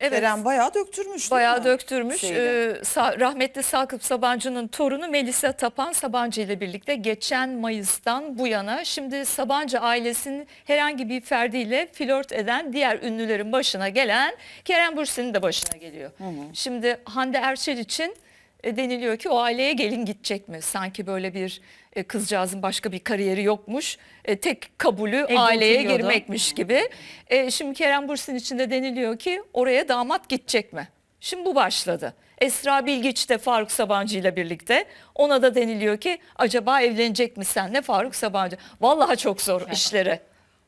Evet. Kerem bayağı döktürmüş Bayağı mi? döktürmüş. Şeyde. Ee, Sa- rahmetli Sakıp Sabancı'nın torunu Melisa Tapan Sabancı ile birlikte geçen Mayıs'tan bu yana şimdi Sabancı ailesinin herhangi bir ferdiyle flört eden diğer ünlülerin başına gelen Kerem Bürsin'in de başına geliyor. Şimdi Hande Erçel için e, deniliyor ki o aileye gelin gidecek mi? Sanki böyle bir e, kızcağızın başka bir kariyeri yokmuş. E, tek kabulü Evde aileye oturuyordu. girmekmiş gibi. E, şimdi Kerem Bürsin için de deniliyor ki oraya damat gidecek mi? Şimdi bu başladı. Esra Bilgiç de Faruk Sabancı ile birlikte. Ona da deniliyor ki acaba evlenecek mi senle Faruk Sabancı? Vallahi çok zor işleri.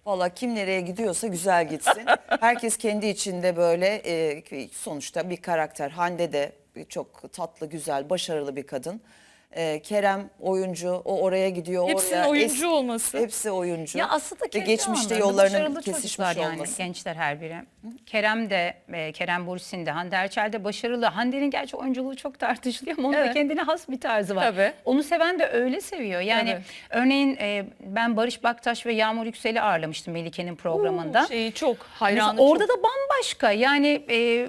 Valla kim nereye gidiyorsa güzel gitsin. Herkes kendi içinde böyle e, sonuçta bir karakter. Hande de çok tatlı, güzel, başarılı bir kadın. E, Kerem oyuncu, o oraya gidiyor. Hepsinin oraya. oyuncu Es- olması. Hepsi oyuncu. Ya aslında Ve kendi geçmişte yollarının başarılı kesişmiş çocuklar yani olması. gençler her biri. Kerem de, e, Kerem Bursin de, Hande Erçel de başarılı. Hande'nin gerçi oyunculuğu çok tartışılıyor ama onun da Evet. kendine has bir tarzı var. Tabii. Onu seven de öyle seviyor. Yani Tabii. örneğin e, ben Barış Baktaş ve Yağmur Yüksel'i ağırlamıştım Melike'nin programında. Şeyi çok Mesela hayranı orada çok. da bambaşka yani e,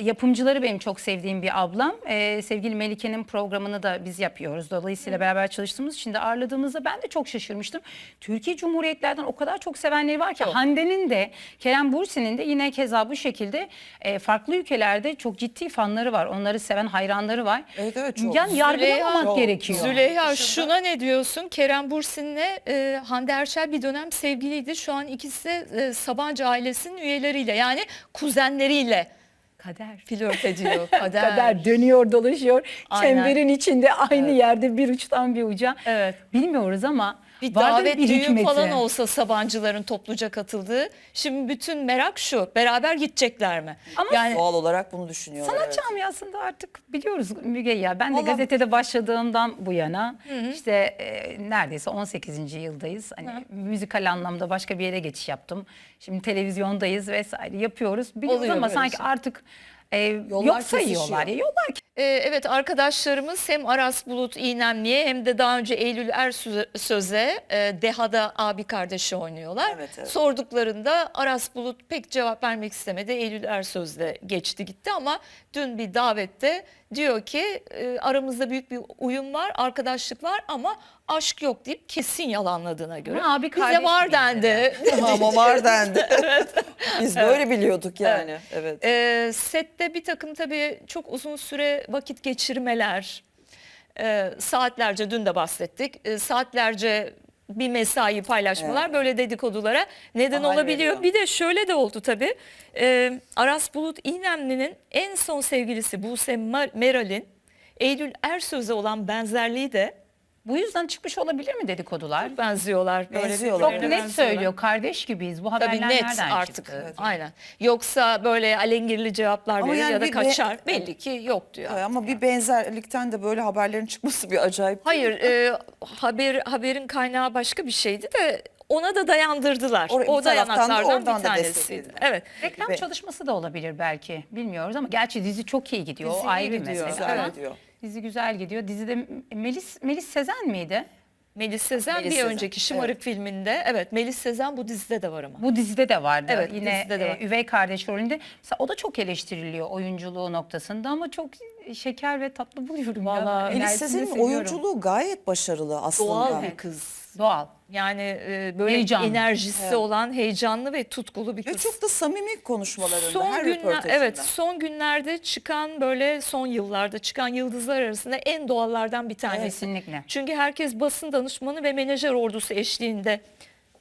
yapımcıları benim çok sevdiğim bir ablam. E, sevgili Melike'nin programını da biz yapıyoruz. Dolayısıyla beraber çalıştığımız için de ağırladığımızda ben de çok şaşırmıştım. Türkiye Cumhuriyetlerden o kadar çok sevenleri var ki Çok. Hande'nin de Kerem Bursin'in de yine keza bu şekilde e, farklı ülkelerde çok ciddi fanları var. Onları seven hayranları var. Evet, evet, çok. Yani yargılamamak Çok. gerekiyor. Züleyha şuna ne diyorsun? Kerem Bursin'le e, Hande Erçel bir dönem sevgiliydi. Şu an ikisi de e, Sabancı ailesinin üyeleriyle yani kuzenleriyle Kader. flört ediyor. Kader. Kader dönüyor dolaşıyor. Aynen. Çemberin içinde aynı yerde bir uçtan bir uca. Evet. Bilmiyoruz ama Bir vardır davet bir düğün hikmeti. falan olsa Sabancıların topluca katıldığı. Şimdi bütün merak şu. Beraber gidecekler mi? Ama yani Doğal olarak bunu düşünüyorlar. Sanat evet. camiasında artık biliyoruz Müge ya. Ben de Vallahi- gazetede başladığımdan bu yana işte e, neredeyse 18. yıldayız. Hani müzikal anlamda başka bir yere geçiş yaptım. Şimdi televizyondayız vesaire yapıyoruz. Biliyoruz Oluyor ama sanki şey. artık e, Yollar yok sayıyorlar. kesişiyor. Ya, yollar Ee, evet arkadaşlarımız hem Aras Bulut İynemli'ye hem de daha önce Eylül Ersöz'e e, Deha'da abi kardeşi oynuyorlar. Evet, evet. Sorduklarında Aras Bulut pek cevap vermek istemedi. Eylül Ersöz'le geçti gitti ama dün bir davette diyor ki e, aramızda büyük bir uyum var, arkadaşlık var ama aşk yok deyip kesin yalanladığına göre. Ama abi Bize var dendi. Ama var dendi. Biz böyle biliyorduk yani. Evet. Ee, sette bir takım tabii çok uzun süre vakit geçirmeler, e, saatlerce dün de bahsettik, e, saatlerce bir mesai paylaşmalar Evet. böyle dedikodulara neden Bahane olabiliyor. veriyor. Bir de şöyle de oldu tabii. Ee, Aras Bulut İynemli'nin en son sevgilisi Buse Meral'in Eylül Ersöz'e olan benzerliği de bu yüzden çıkmış olabilir mi dedikodular? benziyorlar. Böyle Benziyorlar, Çok net benziyorlar. söylüyor. Kardeş gibiyiz. Bu haberler Tabii net nereden artık. çıktı? Aynen. Yoksa böyle alengirli cevaplar Ama verir yani ya da bir be- kaçar. Belli ki yok diyor. Evet, Ama bir benzerlikten de böyle haberlerin çıkması bir acayip. Hayır, e, haber haberin kaynağı başka bir şeydi de ona da dayandırdılar. Or- o da dayanaklardan oradan bir da tanesiydi. desteklediler. Evet. Reklam Ve- çalışması da olabilir belki. Bilmiyoruz ama gerçi dizi çok iyi gidiyor. Dizi ayrı bir gidiyor. mesele. Ama gidiyor. Dizi güzel gidiyor. Dizide Melis Melis Sezen miydi? Melis Sezen Melis bir Sezen, önceki Şımarık filminde. Evet, Melis Sezen bu dizide de var ama. Bu dizide de vardı. Evet, Yine dizide de e, var. üvey kardeş rolünde. Mesela o da çok eleştiriliyor oyunculuğu noktasında ama çok şeker ve tatlı buluyorum. Melis Sezen'in seviyorum. oyunculuğu gayet başarılı aslında. Doğal bir kız. Doğal. Yani e, böyle Heyecanlı. enerjisi Evet. olan, heyecanlı ve tutkulu bir Ve kız. çok da samimi konuşmalarında son her günler evet son günlerde çıkan böyle son yıllarda çıkan yıldızlar arasında en doğallardan bir tanesi. Kesinlikle. Çünkü herkes basın danışmanı ve menajer ordusu eşliğinde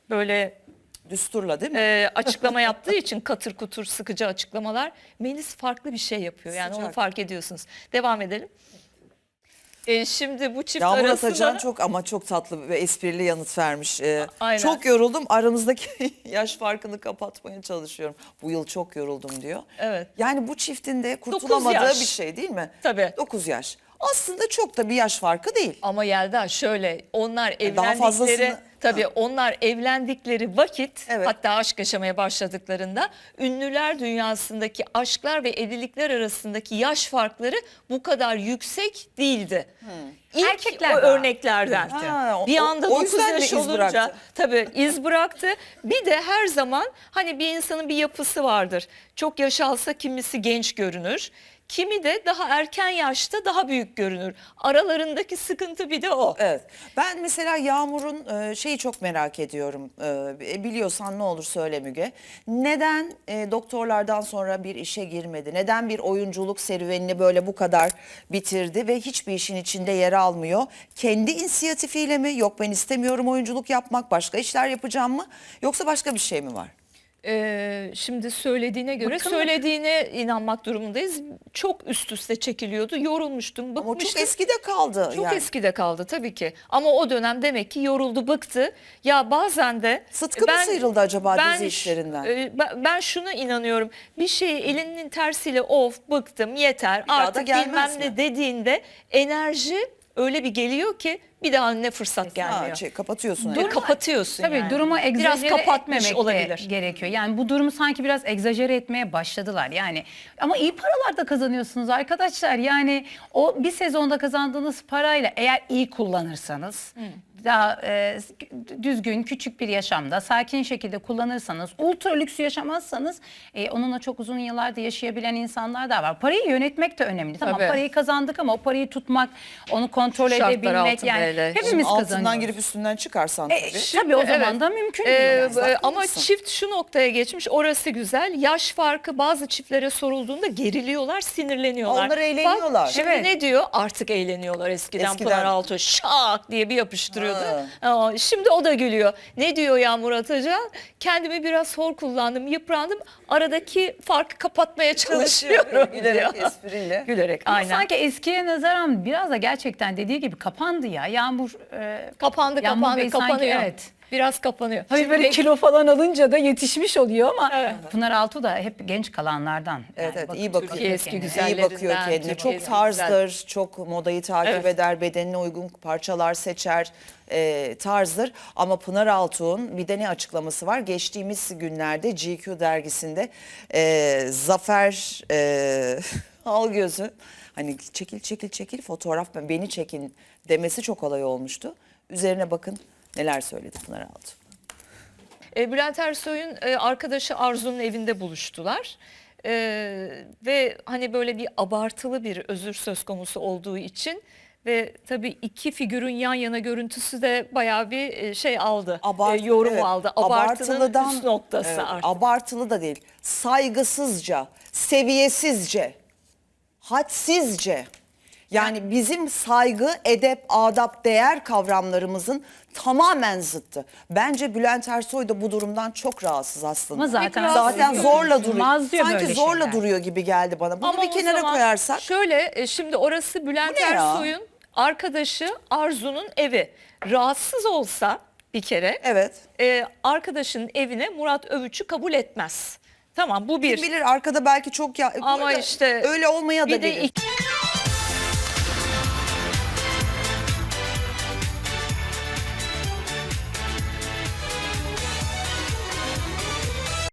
böyle Düsturla değil mi? e, açıklama yaptığı için katır kutur sıkıcı açıklamalar. Melis farklı bir şey yapıyor. Yani onu Sıcak. fark ediyorsunuz. Devam edelim. E, şimdi bu çift Yağmur arasında Atacan çok ama çok tatlı ve esprili yanıt vermiş. Ee, Aynen. çok yoruldum aramızdaki yaş farkını kapatmaya çalışıyorum. Bu yıl çok yoruldum diyor. Evet. Yani bu çiftin de kurtulamadığı bir şey değil mi? Tabii. 9 yaş. Aslında çok da bir yaş farkı değil. Ama Yelda şöyle onlar E, daha evlendikleri fazlasını- tabii Ha. onlar evlendikleri vakit Evet. hatta aşk yaşamaya başladıklarında ünlüler dünyasındaki aşklar ve evlilikler arasındaki yaş farkları bu kadar yüksek değildi. İlk Erkekler o örneklerden. Ha, o- bir anda o 9 yüzden mi yaş iz olunca bıraktı? tabii iz bıraktı. Bir de her zaman hani bir insanın bir yapısı vardır. Çok yaş alsa kimisi genç görünür. Kimi de daha erken yaşta daha büyük görünür. Aralarındaki sıkıntı bir de o. Evet. Ben mesela Yağmur'un e, şeyi çok merak ediyorum. E, biliyorsan ne olur söyle Müge. Neden e, doktorlardan sonra bir işe girmedi? Neden bir oyunculuk serüvenini böyle bu kadar bitirdi ve hiçbir işin içinde yer almıyor? Kendi inisiyatifiyle mi? Yok ben istemiyorum oyunculuk yapmak, başka işler yapacağım mı? Yoksa başka bir şey mi var? Ee, şimdi söylediğine göre Bıkkınlık. söylediğine inanmak durumundayız. Çok üst üste çekiliyordu. Yorulmuştum, Ama bıkmıştım. çok eskide kaldı. Çok yani. eskide kaldı tabii ki. Ama o dönem demek ki yoruldu, bıktı. Ya bazen de Sıtkı mı sıyrıldı acaba dizi ş- işlerinden? e, ben, ben şuna inanıyorum. Bir şeyi elinin tersiyle of bıktım yeter da artık bilmem mi? ne dediğinde enerji öyle bir geliyor ki bir daha ne fırsat gelmiyor. Ha, şey, kapatıyorsun. Ve yani. kapatıyorsun Tabii yani. durumu Biraz egzajere etmemek de olabilir. gerekiyor. Yani bu durumu sanki biraz egzajere etmeye başladılar. Yani ama iyi paralar da kazanıyorsunuz arkadaşlar. Yani o bir sezonda kazandığınız parayla eğer iyi kullanırsanız daha e, düzgün küçük bir yaşamda sakin şekilde kullanırsanız ultra lüks yaşamazsanız e, onunla çok uzun yıllarda yaşayabilen insanlar da var. Parayı yönetmek de önemli. Tamam Tabii. parayı kazandık ama o parayı tutmak, onu kontrol Şartlar edebilmek yani hele. hepimiz Altından kazanıyoruz. girip üstünden çıkarsan E, tabii. tabii o zaman Evet. da mümkün Ee, değil. Haklı e, ama mısın? çift şu noktaya geçmiş orası güzel. Yaş farkı bazı çiftlere sorulduğunda geriliyorlar, sinirleniyorlar. Onlar eğleniyorlar. Bak, şimdi Evet. ne diyor? Artık eğleniyorlar eskiden, Eskiden. Pınar Altuğ şak diye bir yapıştırıyordu. Aa, şimdi o da gülüyor. Ne diyor Yağmur Atacan? Kendimi biraz hor kullandım, yıprandım. Aradaki farkı kapatmaya çalışıyorum Gülerek, diyor. espriyle. Gülerek Ama aynen. sanki eskiye nazaran biraz da gerçekten dediği gibi kapandı ya. Yağmur e, Kapandı, Yağmur kapandı, Bey sanki kapanıyor. evet. Biraz kapanıyor. Tabii böyle Peki- kilo falan alınca da yetişmiş oluyor ama Evet. Pınar Altuğ da hep genç kalanlardan. Evet, evet, iyi bakıyor. Türkiye eski kendine. güzel. İyi bakıyor güzellerinden, kendine. Çok tarzdır, çok modayı takip Evet. eder, bedenine uygun parçalar seçer, e, tarzdır. Ama Pınar Altuğ'un bir de ne açıklaması var? Geçtiğimiz günlerde GQ dergisinde e, Zafer e, Algöz'ü hani çekil çekil çekil fotoğraf beni çekin demesi çok olay olmuştu. Üzerine bakın neler söyledi Pınar Altuğ. E, Bülent Ersoy'un e, arkadaşı Arzu'nun evinde buluştular. E, ve hani böyle bir abartılı bir özür söz konusu olduğu için ve tabii iki figürün yan yana görüntüsü de bayağı bir e, şey aldı. Abart- e, yorum evet, aldı. Abartılıdan- üst noktası evet, artık. Abartılı da değil. Saygısızca, seviyesizce, hadsizce. Yani bizim saygı, edep, adap, değer kavramlarımızın tamamen zıttı. Bence Bülent Ersoy da bu durumdan çok rahatsız aslında. Ama zaten zaten zorla duruyor. Mazlıyor Sanki böyle zorla şeyler. duruyor gibi geldi bana. Bunu Ama bir o kenara zaman koyarsak Şöyle e, şimdi orası Bülent Bu ne ya? Ersoy'un arkadaşı Arzu'nun evi. Rahatsız olsa bir kere evet. e, arkadaşının evine Murat Övüç'ü kabul etmez. Tamam bu bir. Kim bilir arkada belki çok ya Ama işte öyle olmaya da bir de bilir. iki-